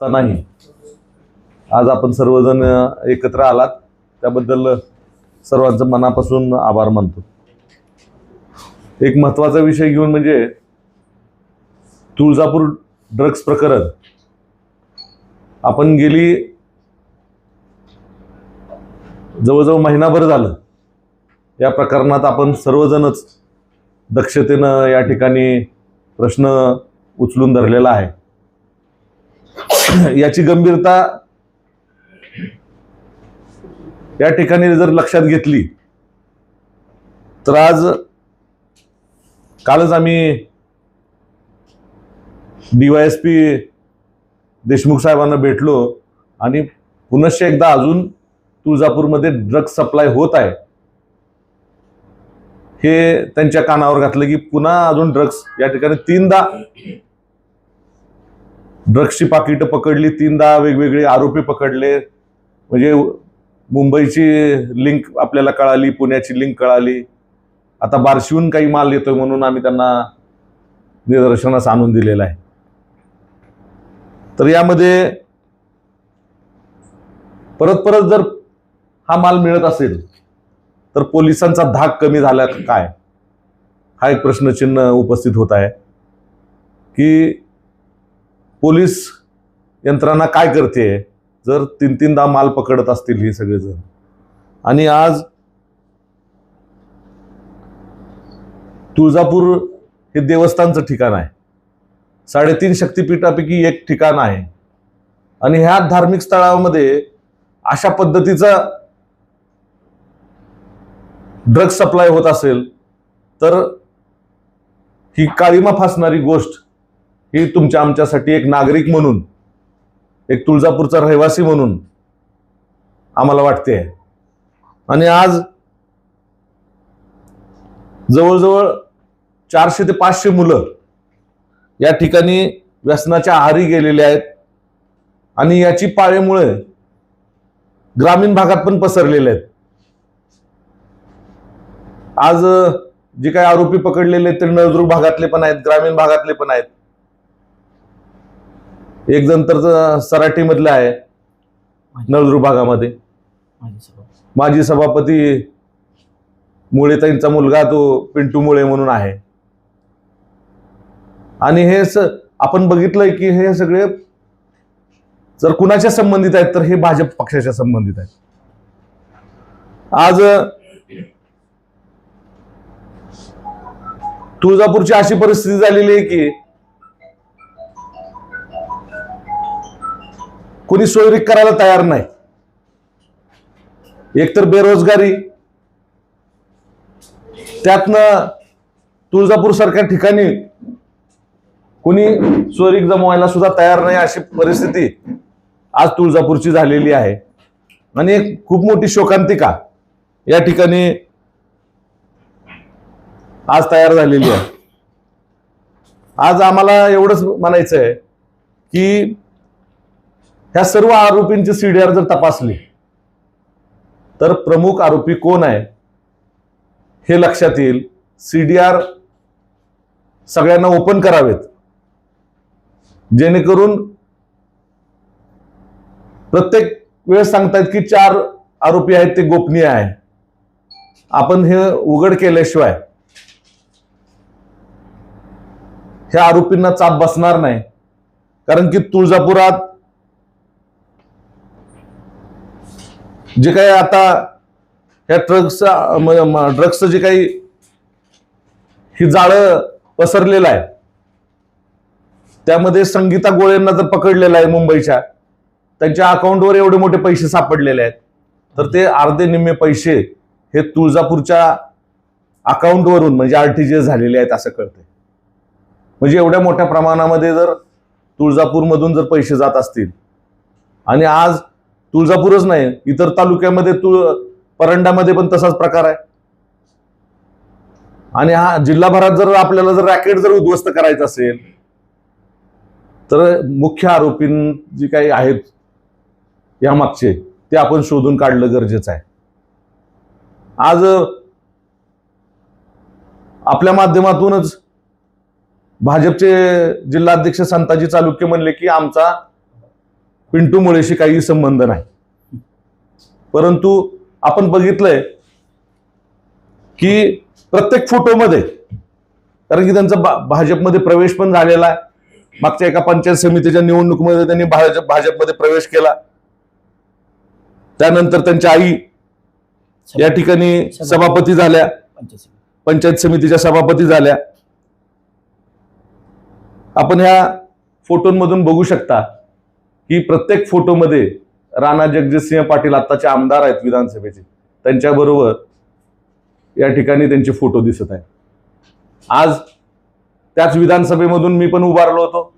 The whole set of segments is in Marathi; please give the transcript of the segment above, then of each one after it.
नाही. आज आपण सर्वजण एकत्र आलात. त्याबद्दल सर्वांचं मनापासून आभार मानतो. एक महत्त्वाचा विषय घेऊन म्हणजे तुळजापूर ड्रग्स प्रकरण. आपण गेली जवळजवळ महिनाभर झालं. या प्रकरणात आपण सर्वजणच दक्षतेनं या ठिकाणी प्रश्न उचलून धरलेला आहे. याची गंभीरता या ठिकाणी जर लक्षात घेतली तर आज कालच आम्ही डीवायएसपी देशमुख साहेबांना भेटलो आणि पुनश्च एकदा अजून तुळजापूरमध्ये ड्रग्स सप्लाय होत आहे. हे त्यांच्या कानावर घातलं की पुन्हा अजून ड्रग्स या ठिकाणी तीनदा ड्रग्सची पाकिटं पकडली तीनदा वेगवेगळे आरोपी पकडले. म्हणजे मुंबईची लिंक आपल्याला कळाली पुण्याची लिंक कळाली. आता बार्शीहून काही माल येतोय म्हणून आम्ही त्यांना निदर्शनास आणून दिलेला आहे. तर यामध्ये परत परत जर हा माल मिळत असेल तर पोलिसांचा धाक कमी झाला काय? हा एक प्रश्नचिन्ह उपस्थित होत आहे. की पोलीस यंत्रणा काय करते? जर तीन तीनदा माल पकडत असतील हे सगळेजण. आणि आज तुळजापूर हे देवस्थानचं ठिकाण आहे. साडेतीन शक्तिपीठापैकी एक ठिकाण आहे. आणि ह्या धार्मिक स्थळामध्ये अशा पद्धतीचा ड्रग्ज सप्लाय होत असेल तर ही काळीमा फासणारी गोष्ट ही तुमच्या आमच्यासाठी एक नागरिक म्हणून एक तुळजापूरचा रहिवासी म्हणून आम्हाला वाटते. आणि आज जवळजवळ चारशे ते पाचशे मुलं या ठिकाणी व्यसनाच्या आहारी गेलेले आहेत. आणि याची पाळेमुळे ग्रामीण भागात पण पसरलेले आहेत. आज जे काही आरोपी पकडलेले आहेत ते नळदुर्ग भागातले पण आहेत ग्रामीण भागातले पण आहेत. एक जण तर अ, सराटीमधले आहे. नळदुर्ग भागामध्ये. माजी सभापती मुळेताईंचा मुलगा तो पिंटू मुळे म्हणून आहे. आणि हे आपण बघितलंय की हे सगळे जर कुणाच्या संबंधित आहेत तर हे भाजप पक्षाच्या संबंधित आहेत. आज तुळजापूरची अशी परिस्थिती झालेली आहे की कोणी सोयरीक करायला तयार नाही. एकतर बेरोजगारी. त्यातनं तुळजापूर सारख्या ठिकाणी कोणी सोयरीक जमवायला सुद्धा तयार नाही अशी परिस्थिती आज तुळजापूरची झालेली आहे. आणि एक खूप मोठी शोकांतिका या ठिकाणी आज तयार झालेली आहे. आज आम्हाला एवढंच म्हणायचं आहे की ह्या सर्व आरोपींची सीडीआर जर तपासली तर प्रमुख आरोपी कोण आहे? हे लक्षात येईल. सीडीआर सगळ्यांना ओपन करावेत. जेणेकरून प्रत्येक वेळेस सांगतायत की चार आरोपी आहेत ते गोपनीय आहे. आपण हे उघड केल्याशिवाय ह्या आरोपींना चाप बसणार नाही. कारण की तुळजापुरात जे काही आता ह्या ड्रग्सचा ड्रग्सचं जे काही ही जाळं पसरलेलं आहे त्यामध्ये संगीता गोळेंना जर पकडलेलं आहे मुंबईच्या त्यांच्या अकाउंटवर एवढे मोठे पैसे सापडलेले आहेत. तर ते अर्धे निम्मे पैसे हे तुळजापूरच्या अकाउंटवरून म्हणजे आरटीजीएस झालेले आहेत असं कळतंय. म्हणजे एवढ्या मोठ्या प्रमाणामध्ये जर तुळजापूरमधून जर पैसे जात असतील आणि आज तुळजापूरच नाही इतर तालुक्यामध्ये तुळ परंडामध्ये पण तसाच प्रकार आहे. आणि हा जिल्हाभरात जर आपल्याला जर रॅकेट जर उद्ध्वस्त करायचं असेल तर मुख्य आरोपी जी काही आहेत यामागचे ते आपण शोधून काढलं गरजेचं आहे. आज आपल्या माध्यमातूनच भाजपचे जिल्हाध्यक्ष संताजी चालुक्य म्हणले की आमचा पिंटू मुळेशी काही संबंध नाही. परंतु आपण बघितलंय की प्रत्येक फोटोमध्ये कारण की त्यांचा भा- भाजपमध्ये प्रवेश पण झालेला आहे. मागच्या एका पंचायत समितीच्या निवडणुकीमध्ये त्यांनी भाजप भाजपमध्ये प्रवेश केला. त्यानंतर त्यांच्या आई या ठिकाणी सभापती झाल्या. पंचायत समितीच्या सभापती झाल्या. आपण ह्या फोटोंमधून बघू शकता की प्रत्येक फोटोमध्ये राणा जगजितसिंह पाटील आत्ताचे आमदार आहेत विधानसभेचे. त्यांच्याबरोबर या ठिकाणी त्यांचे फोटो दिसत आहेत. आज त्याच विधानसभेमधून मी पण उभारलो होतो.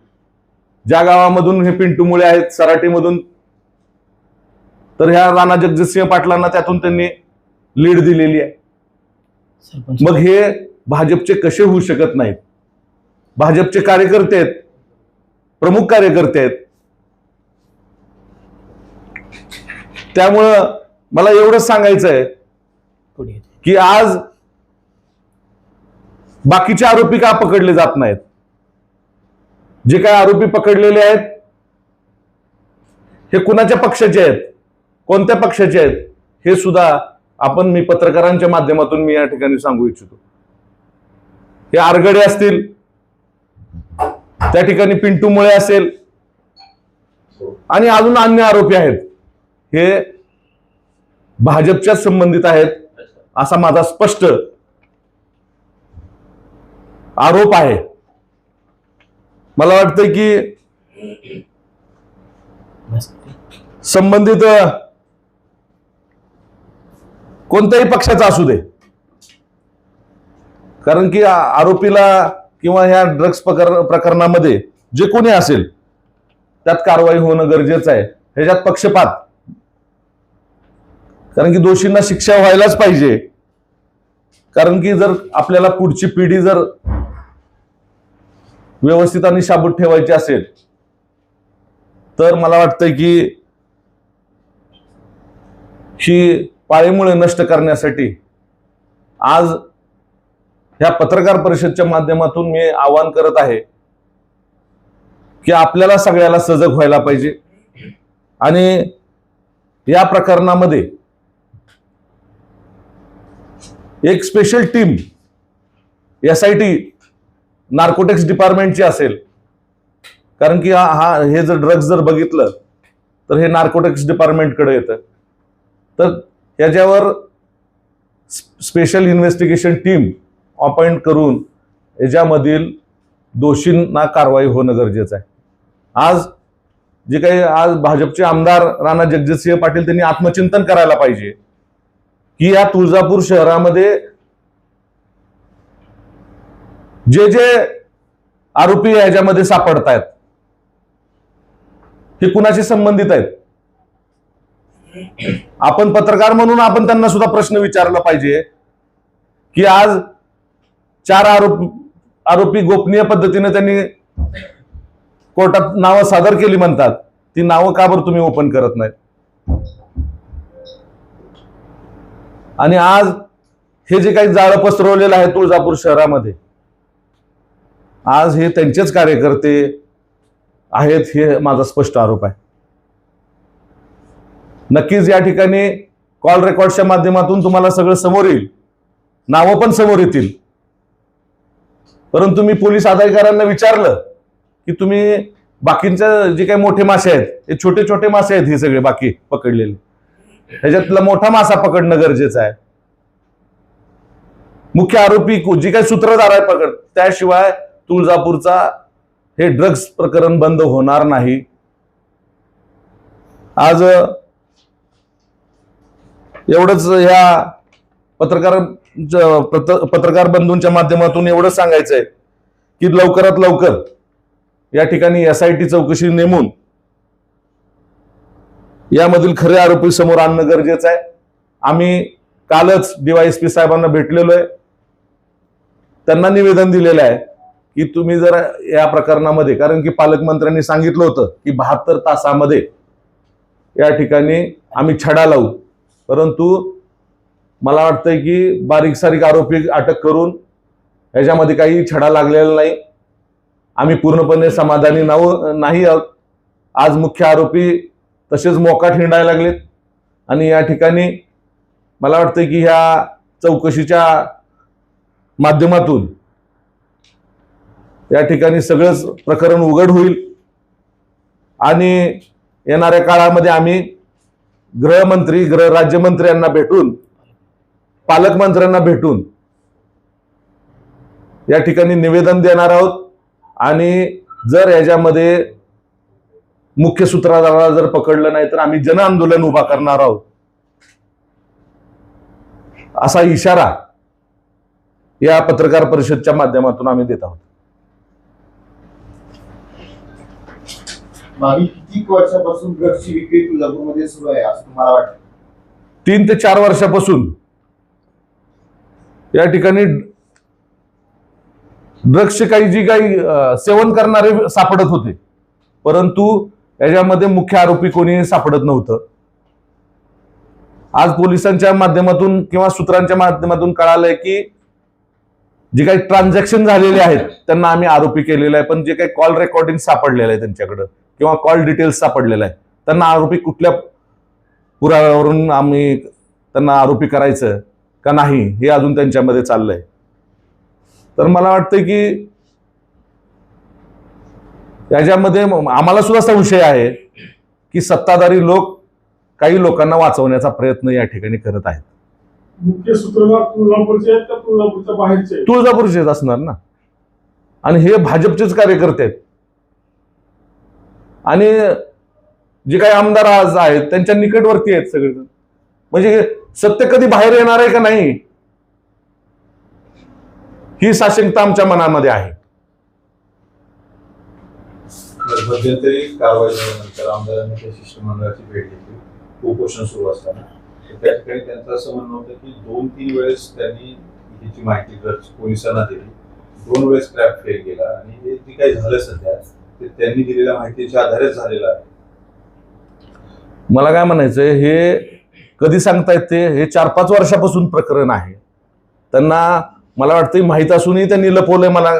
ज्या गावामधून हे पिंटू मुळे आहेत सराटीमधून तर ह्या राणा जगजितसिंह पाटलांना त्यातून त्यांनी लीड दिलेली आहे. मग हे भाजपचे कसे होऊ शकत नाहीत? भाजपचे कार्यकर्ते आहेत प्रमुख कार्यकर्ते आहेत त्यामुळं मला एवढंच सांगायचं आहे. की आज बाकीचे आरोपी का पकडले जात नाहीत? जे काय आरोपी पकडलेले आहेत हे कुणाच्या पक्षाचे आहेत? कोणत्या पक्षाचे आहेत? हे सुद्धा आपण मी पत्रकारांच्या माध्यमातून मी या ठिकाणी सांगू इच्छितो. हे आरगडे असतील त्या ठिकाणी पिंटू मुळे असेल आणि अजून अन्य आरोपी आहेत. हे भाजपच्याच संबंधित आहेत असा माझा स्पष्ट आरोप आहे. मला वाटतं की संबंधित कोणत्याही पक्षाचा असू दे. कारण की आरोपीला किंवा ह्या ड्रग्स प्रकर प्रकरणामध्ये जे कोणी असेल त्यात कारवाई होणं गरजेचं आहे. ह्याच्यात पक्षपात. कारण की दोषींना शिक्षा व्हायलाच पाहिजे. कारण की जर आपल्याला पुढची पिढी जर व्यवस्थित आणि शाबूत ठेवायची असेल तर मला वाटतं की ही पाळीमुळे नष्ट करण्यासाठी आज ह्या पत्रकार परिषदच्या माध्यमातून मी आवाहन करत आहे की आपल्याला सगळ्याला सजग व्हायला पाहिजे. आणि या प्रकरणामध्ये एक special team S I T narcotics डिपार्टमेंटची असेल. कारण की हा हा- हे जर ड्रग्ज जर बघितलं तर हे नार्कोटेक्स डिपार्टमेंटकडे येतं. तर याच्यावर स्पेशल इन्व्हेस्टिगेशन टीम अपॉइंट करून याच्यामधील दोषींना कारवाई होणं गरजेचं आहे. आज जे काही आज भाजपचे आमदार राणा जगजितसिंह पाटील त्यांनी आत्मचिंतन करायला पाहिजे. की या तुळजापूर शहरामध्ये जे जे आरोपी याच्यामध्ये सापडत आहेत हे कुणाशी संबंधित आहेत? आपण पत्रकार म्हणून आपण त्यांना सुद्धा प्रश्न विचारला पाहिजे की आज चार आरोपी आरोपी गोपनीय पद्धतीने त्यांनी कोर्टात नावं सादर केली म्हणतात ती नावं का बरं तुम्ही ओपन करत नाहीत? आणि आज हे जे काही जाळं पसरवलेलं आहे तुळजापूर शहरामध्ये आज हे त्यांचेच कार्यकर्ते आहेत हे माझा स्पष्ट आरोप आहे. नक्कीच या ठिकाणी कॉल रेकॉर्डच्या माध्यमातून तुम्हाला सगळं समोर येईल. नावं पण समोर येतील. परंतु मी पोलीस अधिकाऱ्यांना विचारलं की तुम्ही बाकींच्या जे काही मोठे मासे आहेत हे छोटे छोटे मासे आहेत हे सगळे बाकी पकडलेले. ह्याच्यातला मोठा मासा पकडणं गरजेचं आहे. मुख्य आरोपी जी काही सूत्रधार आहे पकड त्याशिवाय तुळजापूरचा हे ड्रग्ज प्रकरण बंद होणार नाही. आज एवढंच ह्या पत्रकार पत्रकार बंधूंच्या माध्यमातून एवढंच सांगायचं आहे की लवकरात लवकर या ठिकाणी एस आय टी चौकशी नेमून यामधील खरे आरोपी समोर आणणं गरजेचं आहे. आम्ही कालच डीवायएसपी साहेबांना भेटलेलो आहे. त्यांना निवेदन दिलेलं आहे की तुम्ही जर या प्रकरणामध्ये कारण की पालकमंत्र्यांनी सांगितलं होतं की बहात्तर तासामध्ये या ठिकाणी आम्ही छडा लावू. परंतु मला वाटतंय की बारीक सारीक आरोपी अटक करून ह्याच्यामध्ये काही छडा लागलेला नाही. आम्ही पूर्णपणे समाधानी नाव नाही आहोत. आज मुख्य आरोपी तसेच मोकाट हिंडायला लागलेत. आणि या ठिकाणी मला वाटतं की ह्या चौकशीच्या माध्यमातून या ठिकाणी सगळंच प्रकरण उघड होईल. आणि येणाऱ्या काळामध्ये आम्ही गृहमंत्री गृह राज्यमंत्र्यांना भेटून पालकमंत्र्यांना भेटून या ठिकाणी निवेदन देणार आहोत. आणि जर याच्यामध्ये मुख्य सूत्रधाराला जर पकडलं नाही तर आम्ही जन आंदोलन उभा करणार आहोत. असा इशारा या पत्रकार परिषदच्या माध्यमातून आम्ही देत आहोत. वर्षापासून ड्रग्सची विक्री तुळजापूरमध्ये सुरू आहे असं तुम्हाला वाटतं? तीन ते चार वर्षापासून या ठिकाणी ड्रग्सचे काही जी काही सेवन करणारे सापडत होते. परंतु याच्यामध्ये मुख्य आरोपी कोणी सापडत नव्हतं. आज पोलिसांच्या माध्यमातून किंवा सूत्रांच्या माध्यमातून कळालंय की जे काही ट्रान्झॅक्शन झालेले आहेत त्यांना आम्ही आरोपी केलेले आहे पण जे काही कॉल रेकॉर्डिंग सापडलेलं आहे त्यांच्याकडं किंवा कॉल डिटेल्स सापडलेलं आहे त्यांना आरोपी कुठल्या पुराव्यावरून आम्ही त्यांना आरोपी करायचं का नाही हे अजून त्यांच्यामध्ये चाललंय. तर मला वाटतं की याच्यामध्ये आम्हाला सुद्धा संशय आहे की सत्ताधारी लोक काही लोकांना वाचवण्याचा प्रयत्न या ठिकाणी करत आहेत. मुख्य सूत्रधार तुळजापूरचे आहेत का तुळजापूरच्या बाहेरचे? तुळजापूरचेच असणार ना? आणि हे भाजपचेच कार्यकर्ते आहेत. आणि जे काही आमदार आज आहेत त्यांच्या निकटवर्ती आहेत सगळेजण. म्हणजे सत्य कधी बाहेर येणार आहे का नाही? ही साशंकता आमच्या मनामध्ये आहे. मध्यंतरी कारवाई झाल्यानंतर आमदारांनी त्या शिष्टमंडळाची भेट घेतली. उपोषण सुरू असताना. त्या ठिकाणी त्यांचं असं म्हणणं होतं की दोन तीन वेळेस त्यांनी हिची माहिती पोलिसांना दिली दोन वेळेस क्रॅप फेल केला आणि हे जे काही झालं सध्या ते त्यांनी दिलेल्या माहितीच्या आधारेच झालेलं आहे. मला काय म्हणायचंय हे कधी सांगतायत ते? हे चार पाच वर्षापासून प्रकरण आहे. त्यांना मला वाटतं माहीत असूनही त्यांनी लपवलंय मला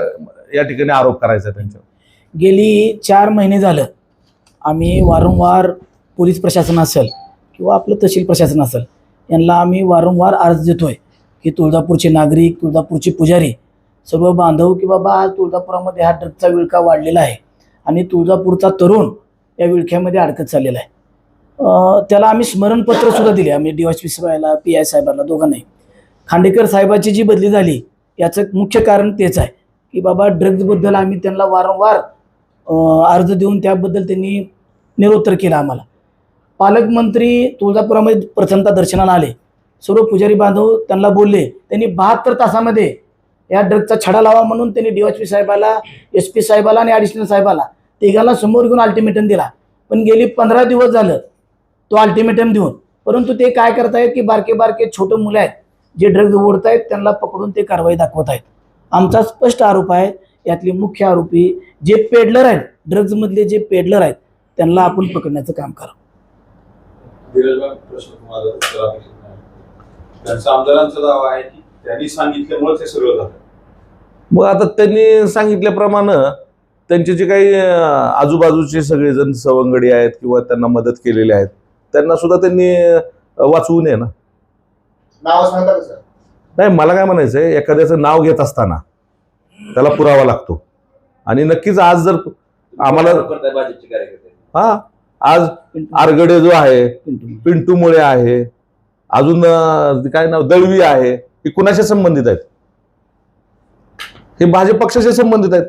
या ठिकाणी आरोप करायचा त्यांच्यावर. गेली चार महिने झालं आम्ही वारंवार पोलीस प्रशासन असेल किंवा आपलं तहसील प्रशासन असेल यांना आम्ही वारंवार अर्ज देतोय की तुळजापूरचे नागरिक तुळजापूरचे पुजारी सर्व बांधव की बाबा आज तुळजापुरामध्ये हा ड्रगचा विळखा वाढलेला आहे आणि तुळजापूरचा तरुण या विळख्यामध्ये अडकत चाललेला आहे. त्याला आम्ही स्मरणपत्र सुद्धा दिले. आम्ही डी वाय पी साहेबाला पी आय साहेबाला दोघांनाही. खांडेकर साहेबाची जी बदली झाली याचं मुख्य कारण तेच आहे की बाबा ड्रग्जबद्दल आम्ही त्यांना वारंवार अर्ज देऊन त्याबद्दल त्यांनी निरोत्तर केला आम्हाला. पालकमंत्री तुळजापुरामध्ये प्रथमता दर्शनाला आले. सर्व पुजारी बांधव त्यांना बोलले त्यांनी बहात्तर तासामध्ये या ड्रगचा छडा लावा म्हणून त्यांनी डी पी साहेबाला एस पी साहेबाला आणि ॲडिशनल साहेबाला तिघांना समोर घेऊन अल्टिमेटम दिला. पण गेली पंधरा दिवस झालं तो अल्टिमेटम देऊन. परंतु ते काय करतायत की बारके बारके छोटे मुलं आहेत जे ड्रग्ज ओढतायत त्यांना पकडून ते कारवाई दाखवत आहेत आमचा स्पष्ट आरोप आहे यातले मुख्य आरोपी जे पेडलर आहेत ड्रग्जमधले जे पेडलर आहेत त्यांना आपण पकडण्याचं काम करा. धीरजबाग प्रश्न तुम्हाला उत्तर अपेक्षित नाही. त्यांचा आमदारांचा दावा आहे की त्यांनी सगळं झालं. मग आता त्यांनी सांगितल्याप्रमाणे त्यांचे जे काही आजूबाजूचे सगळेजण सवंगडी आहेत किंवा त्यांना मदत केलेली आहेत त्यांना सुद्धा त्यांनी वाचवू नये ना. नाव सांगता का सर. नाही मला काय म्हणायचंय एखाद्याचं नाव घेत असताना त्याला पुरावा लागतो. आणि नक्कीच आज जर आम्हाला हा आज आरगडे जो आहे पिंटू. मुळे. आहे अजून काय नाव दळवी आहे हे कुणाशी संबंधित आहेत? हे भाजप पक्षाशी संबंधित आहेत.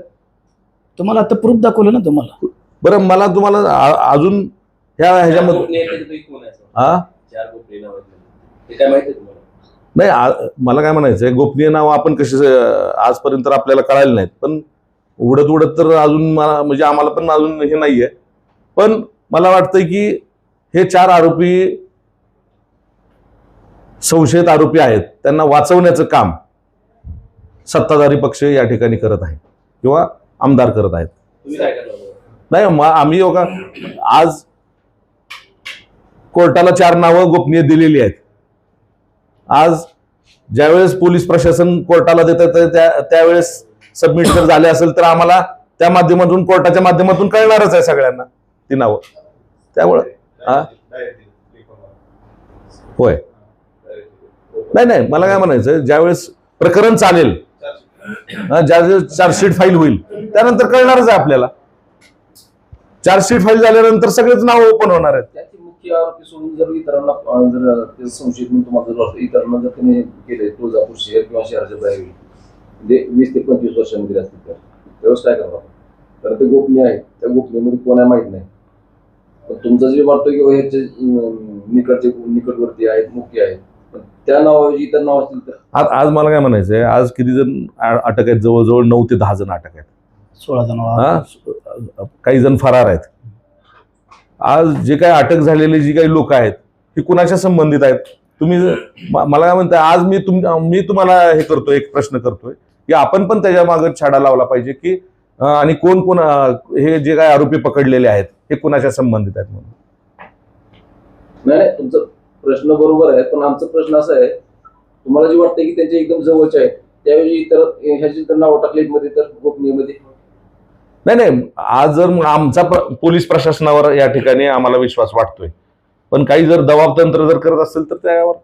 तुम्हाला आता प्रूफ दाखवलं ना तुम्हाला? बरं मला तुम्हाला अजून ह्या चार ह्याच्यामध्ये? हा? काय आहे नाही मला काय म्हणायचंय गोपनीय नाव आपण कशी आजपर्यंत तर आपल्याला कळायला नाहीत पण उडत उडत तर अजून मला म्हणजे आम्हाला पण अजून हे नाहीये. पण मला वाटतंय की हे चार आरोपी संशयित आरोपी आहेत त्यांना वाचवण्याचं काम सत्ताधारी पक्ष या ठिकाणी करत आहे किंवा आमदार करत आहेत? नाही आम्ही हो का आज कोर्टाला चार नावं गोपनीय दिलेली आहेत. आज ज्यावेळेस पोलीस प्रशासन कोर्टाला देतात त्या त्यावेळेस सबमिट जर झाले असेल तर आम्हाला त्या माध्यमातून कोर्टाच्या माध्यमातून कळणारच आहे सगळ्यांना. ती नावं. त्यामुळं हा? होय. नाही नाही मला काय म्हणायचं ज्यावेळेस प्रकरण चालेल ज्यावेळेस चार्जशीट फाईल होईल त्यानंतर कळणारच आहे आपल्याला. चार्जशीट फाईल झाल्यानंतर सगळेच नाव ओपन होणार आहेत. मुख्य आरोपी सोडून जर इतरांना अं, जर ते संशयित म्हणून तुम्हाला जर वाटतं इतरांना जर त्यांनी केले तुळजापूर शहर किंवा शहराच्या बाहेर म्हणजे वीस ते पंचवीस वर्षांमध्ये असतील तर त्यावेळेस काय करणार कारण ते गोपनीय आहे त्या गोपनीयमध्ये कोण आहे माहीत नाही. पण तुमचं जे वाटतं की ह्याचे अं, निकटचे निकटवर्ती आहेत मुख्य आहेत पण त्या नावाऐवजी इतर नाव असतील तर? आज आज मला काय म्हणायचं आहे आज किती जण आ- अटक आहेत? जवळजवळ नऊ ते दहा जण अटक आहेत. सोळा जण हा? काही जण फरार आहेत. आज जे काही अटक झालेले जी काही लोक आहेत ही कुणाच्या संबंधित आहेत? तुम्ही मला काय म्हणताय आज मी तुम मी तुम्हाला हे करतोय एक प्रश्न करतोय की आपण पण त्याच्यामागे छाडा लावला पाहिजे की आणि कोण कोण हे जे काही आरोपी पकडलेले आहेत हे कुणाच्या संबंधित आहेत म्हणून? नाही तुमचा प्रश्न बरोबर आहे पण आमचा प्रश्न असा आहे तुम्हाला जे वाटतं की त्यांचे एकदम जवळचे आहेत त्याऐवजी इतर ह्याची तर नाव टाकली मध्ये तर गोपनीयमध्ये नाही नाही आज जर आमचा पोलीस प्रशासनावर या ठिकाणी आम्हाला विश्वास वाटतोय. पण काही जर दबावतंत्र जर करत असेल तर त्यावर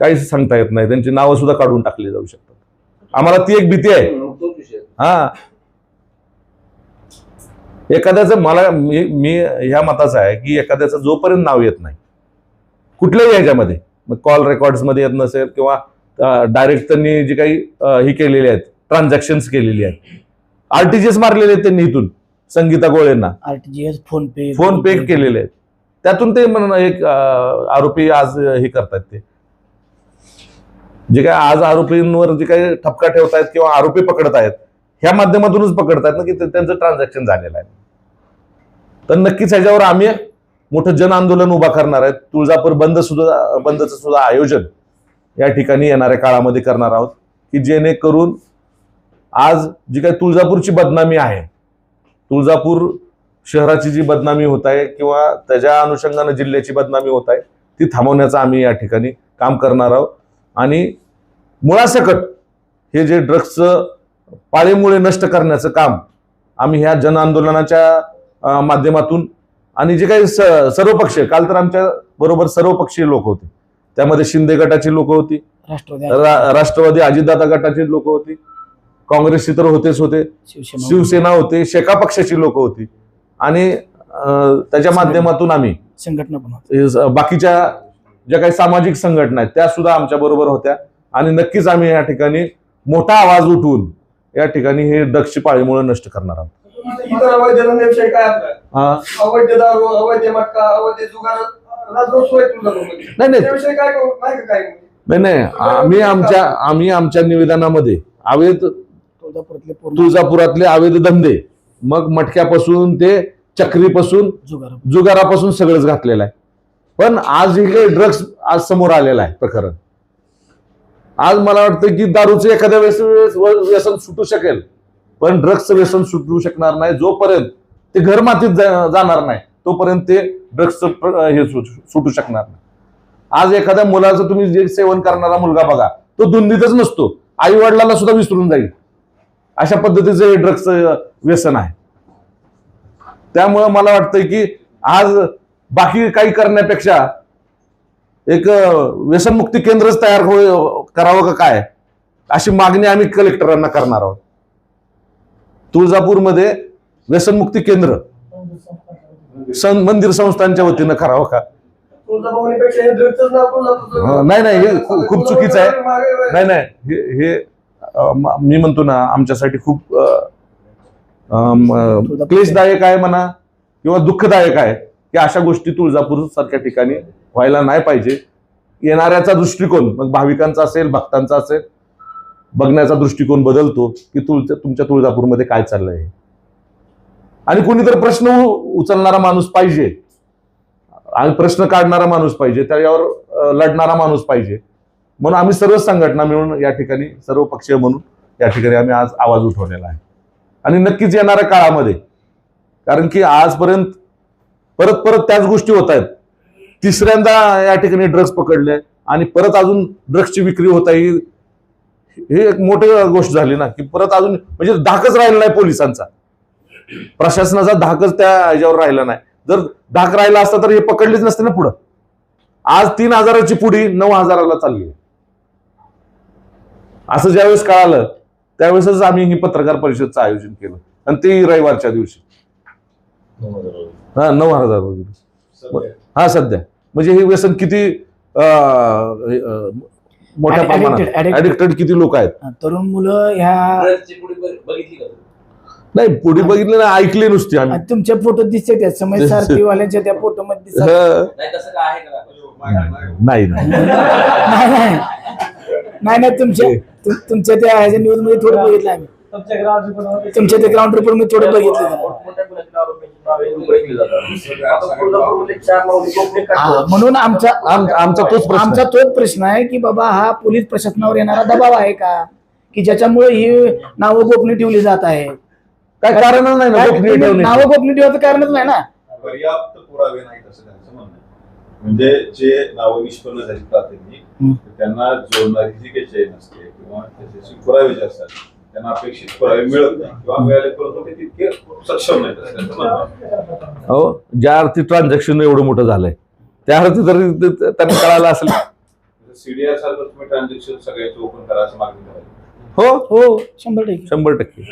काहीच सांगता येत नाही. त्यांची नावं सुद्धा काढून टाकली जाऊ शकतात. आम्हाला ती एक भीती आहे. हा. एखाद्याचं मला मी मी ह्या मताचा आहे की एखाद्याचं जोपर्यंत नाव येत नाही कुठल्याही ह्याच्यामध्ये मग कॉल रेकॉर्ड्समध्ये येत नसेल किंवा डायरेक्ट त्यांनी जी काही ही केलेली आहेत ट्रान्झॅक्शन्स केलेली आहेत आरटीजीएस मारलेले आहेत त्यांनी इथून संगीता गोळेंना. RTGS PhonePe PhonePe. केलेले आहेत. त्यातून ते एक आरोपी आज हे करतात ते. जे काय आज आरोपींवर जे काही ठपका ठेवतायत किंवा आरोपी पकडत आहेत ह्या माध्यमातूनच पकडतायत ना की त्यांचं ट्रान्झॅक्शन झालेलं आहे. तर नक्कीच ह्याच्यावर आम्ही मोठं जन आंदोलन उभा करणार आहेत. तुळजापूर बंद सुद्धा बंदचं सुद्धा आयोजन या ठिकाणी येणाऱ्या काळामध्ये करणार आहोत की जेणेकरून आज जी काही तुळजापूरची बदनामी आहे तुळजापूर शहराची जी बदनामी होत आहे किंवा त्याच्या अनुषंगानं जिल्ह्याची बदनामी होत आहे ती थांबवण्याचं आम्ही या ठिकाणी काम करणार आहोत. आणि मुळासकट हे जे ड्रग्सचं पाळेमुळे नष्ट करण्याचं काम आम्ही ह्या जन आंदोलनाच्या अं, माध्यमातून आणि जे काही स- सर्वपक्षीय काल तर आमच्या बरोबर सर्वपक्षीय लोक होते. त्यामध्ये शिंदे गटाची लोक होती राष्ट्रवादी अजितदादा गटाची लोक होती काँग्रेसची तर होतेच होते शिवसेना होते. शेका पक्षाची लोक होती. आणि त्याच्या माध्यमातून आम्ही. संघटना. हे बाकीच्या ज्या काही सामाजिक संघटना आहेत त्या सुद्धा आमच्या बरोबर होत्या. आणि नक्कीच आम्ही या ठिकाणी मोठा आवाज उठवून या ठिकाणी हे ड्रग्सची पाळीमुळे नष्ट करणार आहोत. हा. नाही नाही. आम्ही आमच्या आम्ही आमच्या निवेदनामध्ये अवैध तुळजापुरातले तुळजापुरातले अवैध धंदे. मग मटक्यापासून ते चक्रीपासून जुगार जुगारापासून सगळंच घातलेलं आहे. पण आज हे ड्रग्स आज समोर आलेलं आहे प्रकरण. आज मला वाटतं की दारूचं एखाद्या वेळेस व्यसन सुटू शकेल. पण ड्रग्सचं व्यसन सुटू शकणार नाही. जोपर्यंत ते घर मातीत जाणार नाही तोपर्यंत ते ड्रग्सचं हे सुटू शकणार नाही. आज एखाद्या मुलाचं तुम्ही जे सेवन करणारा मुलगा बघा तो धुंदीतच नसतो. आई वडिलांना सुद्धा विसरून जाईल. अशा पद्धतीचं हे ड्रग्सचं व्यसन आहे. त्यामुळं मला वाटतंय की आज बाकी काही करण्यापेक्षा एक व्यसनमुक्ती केंद्रच तयार हो करावं का काय? अशी मागणी आम्ही कलेक्टरांना करणार आहोत. तुळजापूरमध्ये व्यसनमुक्ती केंद्र सन मंदिर संस्थांच्या वतीनं करावं का? नाही नाही हे खूप चुकीचं आहे. नाही नाही हे हे मी म्हणतो ना आमच्यासाठी खूप क्लेशदायक आहे म्हणा किंवा दुःखदायक आहे की अशा गोष्टी तुळजापूर सारख्या ठिकाणी व्हायला नाही पाहिजे. येणाऱ्याचा दृष्टिकोन मग भाविकांचा असेल भक्तांचा असेल बघण्याचा दृष्टिकोन बदलतो की तुळजा तुमच्या तुळजापूरमध्ये काय चाललंय. आणि कोणी तर प्रश्न उचलणारा माणूस पाहिजे. आणि प्रश्न काढणारा माणूस पाहिजे. त्याच्यावर लढणारा माणूस पाहिजे. म्हणून आम्ही सर्व संघटना मिळून या ठिकाणी सर्व पक्षीय म्हणून या ठिकाणी आम्ही आज आवाज उठवलेला आहे. आणि नक्कीच येणाऱ्या काळामध्ये कारण की आजपर्यंत परत परत त्याच गोष्टी होत आहेत. तिसऱ्यांदा या ठिकाणी ड्रग्ज पकडले आणि परत अजून ड्रग्सची विक्री होत आहे. ही- एक मोठी गोष्ट झाली ना की परत अजून म्हणजे धाकच राहिला नाही पोलिसांचा. प्रशासनाचा धाकच त्या ह्याच्यावर राहिला नाही. जर धाक राहिला असता तर हे पकडलेच नसते ना पुढं. आज तीन हजाराची पुढी नऊ हजाराला चालली असं ज्यावेळेस कळालं त्यावेळेसच आम्ही ही पत्रकार परिषदचं आयोजन केलं. आणि ते रविवारच्या दिवशी. हा नऊ हजार वगैरे हा सध्या. म्हणजे हे व्यसन किती मोठ्या प्रमाणात. ऍडिक्टेड किती लोक आहेत? तरुण मुलं ह्या? नाही पुढे बघितलं ना ऐकले नुसते आम्ही. आणि तुमच्या फोटो दिसते त्या समय सारथीवाल्यांच्या त्या फोटो मध्ये दिसत हं, नाही तसं काय आहे का? दाखवा? मागे- मागे. नाही. नाही नाही तुमच्या तु- तुमच्या त्या ह्याच्या न्यूजमध्ये थोडं बघितलं आम्ही. तुमच्या त्या ग्राउंड रिपोर्टमध्ये थोडं बघितलं नावे जातात आता. चार हा, म्हणून आमचा आम- आमचा तोच प्रश्न आमचा तोच प्रश्न आहे की बाबा हा पोलीस प्रशासनावर येणारा दबाव आहे का? की ज्याच्यामुळे ही नावं गोपनीय ठेवली जात आहे? काय कारण नाही ना गोपनीय ठेवण्याचं. नावं गोपनीय ठेवायचं कारणच नाही ना. पर्याप्त पुरावे नाहीत असं त्यांचं म्हणणं आहे. म्हणजे जे नावं निष्पन्न झाली प्राथमिक. त्यांना जोडणारी जी काही चेन असते किंवा त्याच्याशी पुरावे जे असतात त्यांना अपेक्षित पुरावे मिळत नाही. किंवा मिळाले परंतु ते तितके सक्षम नाहीत आहे. हो ज्या अर्थी ट्रान्झॅक्शन एवढं मोठं झालंय त्या अर्थी जर त्यांना कळालं असेल. सीडीआर सारखं तुम्ही ट्रान्झॅक्शन सगळ्याचे ओपन करा असं मागणी करायची. हो हो. शंभर टक्के. शंभर टक्के.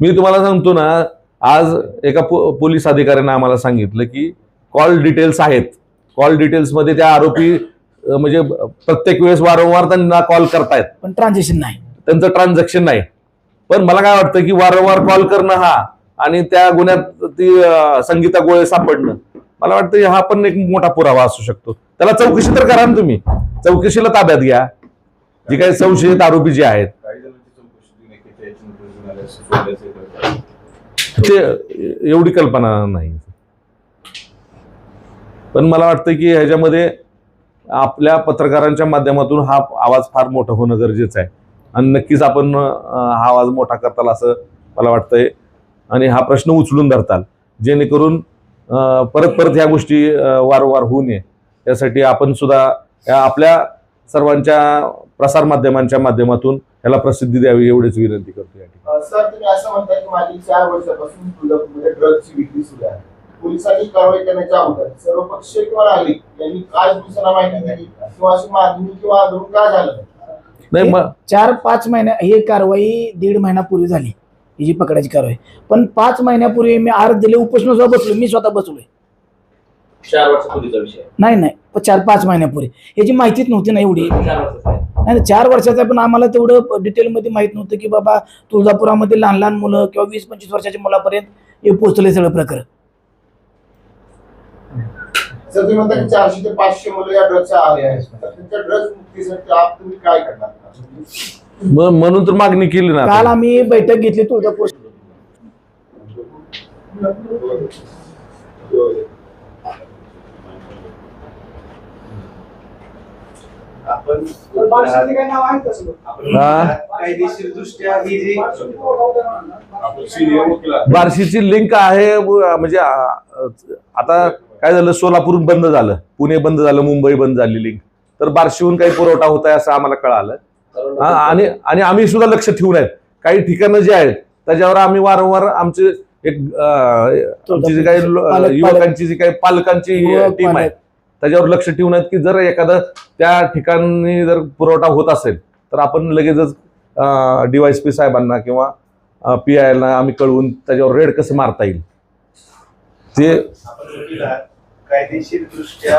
मी तुम्हाला सांगतो ना आज एका पो- पोलीस अधिकाऱ्यानं आम्हाला सांगितलं की कॉल डिटेल्स आहेत. कॉल डिटेल्समध्ये त्या आरोपी म्हणजे प्रत्येक वेळेस वारंवार त्यांना कॉल करतायत. पण ट्रान्झॅक्शन नाही. त्यांचं ट्रान्झॅक्शन नाही. पण मला काय वाटतं की वारंवार कॉल करणं हा आणि त्या गुन्ह्यात ती संगीता गोळे सापडणं मला वाटतं हा पण एक मोठा पुरावा असू शकतो. त्याला चौकशी तर करा ना तुम्ही. चौकशीला ताब्यात घ्या. जी काही संशयित आरोपी जे आहेत. ते एवढी कल्पना नाही. पण मला वाटतं की ह्याच्यामध्ये आपल्या पत्रकारांच्या माध्यमातून हा आवाज फार मोठा होणं गरजेचं आहे. आणि नक्कीच आपण हा आवाज मोठा करताल असं मला वाटतंय. आणि हा प्रश्न उचलून धरताल जेणेकरून परत परत ह्या गोष्टी वारंवार होऊ नये. यासाठी आपण सुद्धा या आपल्या सर्वांच्या प्रसार माध्यमांच्या माध्यमातून याला प्रसिद्धी द्यावी एवढीच विनंती करतो या ठिकाणी. पोलिसांनी कारवाई करण्याच्या अगोदर सर्व पक्षीय किंवा नागरिक यांनी काय पोलिसांना माहिती दिली. किंवा अशी मागणी किंवा आंदोलन का झालं नाही? मग चार पाच महिन्या ही कारवाई दीड महिन्यापूर्वी झाली ही जी पकडायची कारवाई. पण पाच महिन्यापूर्वी मी अर्ज दिले उपोषण सुद्धा बसलो मी स्वतः बसलोय. चार वर्षापूर्वीचा विषय. नाही नाही प- चार पाच महिन्यापूर्वी. याची माहितीच नव्हती ना एवढी. चार वर्षाचा आहे. नाही नाही, चार वर्षाचा पण आम्हाला तेवढं डिटेलमध्ये माहीत नव्हतं की बाबा तुळजापुरामध्ये लहान लहान मुलं किंवा वीस पंचवीस वर्षाच्या मुलापर्यंत हे पोहोचले सगळं प्रकरण. जर तुम्ही म्हणता की चारशे ते पाचशे मुलं या ड्रग्सच्या आहारी आहेत तर त्यांच्या ड्रग्ज मुक्तीसाठी आप तुम्ही काय करणार म- म्हणून तर मागणी केली ना काल. आम्ही बैठक घेतली तुळजापूर आपण? कायदेशीर दृष्ट्या ही जी आपण सीनियर वकील आहात. बार्शीची लिंक आहे व- म्हणजे आ- आता काय झालं सोलापूर बंद झालं पुणे बंद झालं मुंबई बंद झाली लिंक तर बार्शीहून काही पुरवठा होत आहे असं आम्हाला कळालं हा, आणि आणि आम्ही सुद्धा लक्ष ठेवून आहेत काही ठिकाणं जे आहेत त्याच्यावर आम्ही वारंवार आमचे एक आमची जी काही युवकांची जी काही पालकांची टीम आहे. त्याच्यावर लक्ष ठेवून आहेत की जर एखादं त्या ठिकाणी जर पुरवठा होत असेल तर आपण लगेचच डीवायसपी साहेबांना किंवा पी आयला आम्ही कळवून त्याच्यावर रेड कसं मारता येईल? ते कायदेशीर दृष्ट्या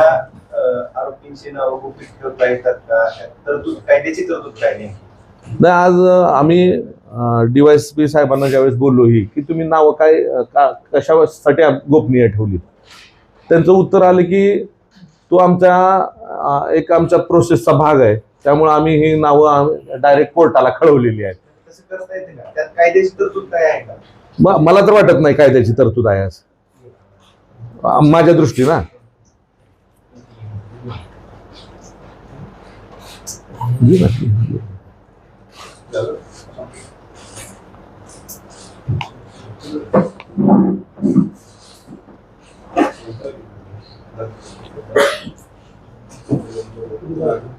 आरोपींची नावं गुपित ठेवता येतात का? तरतूद कायद्याची तरतूद काय नेमकी? नाही आज आम्ही डीवायसपी साहेबांना ज्यावेळेस बोललो ही की तुम्ही नावं काय का कशासाठी गोपनीय ठेवली त्यांचं उत्तर आलं की तो आमचा एक आमच्या प्रोसेसचा भाग आहे. त्यामुळे आम्ही ही नावं डायरेक्ट कोर्टाला कळवलेली आहेत. मला तर वाटत नाही कायद्याची तरतूद आहे असं. माझ्या दृष्टी ना Right.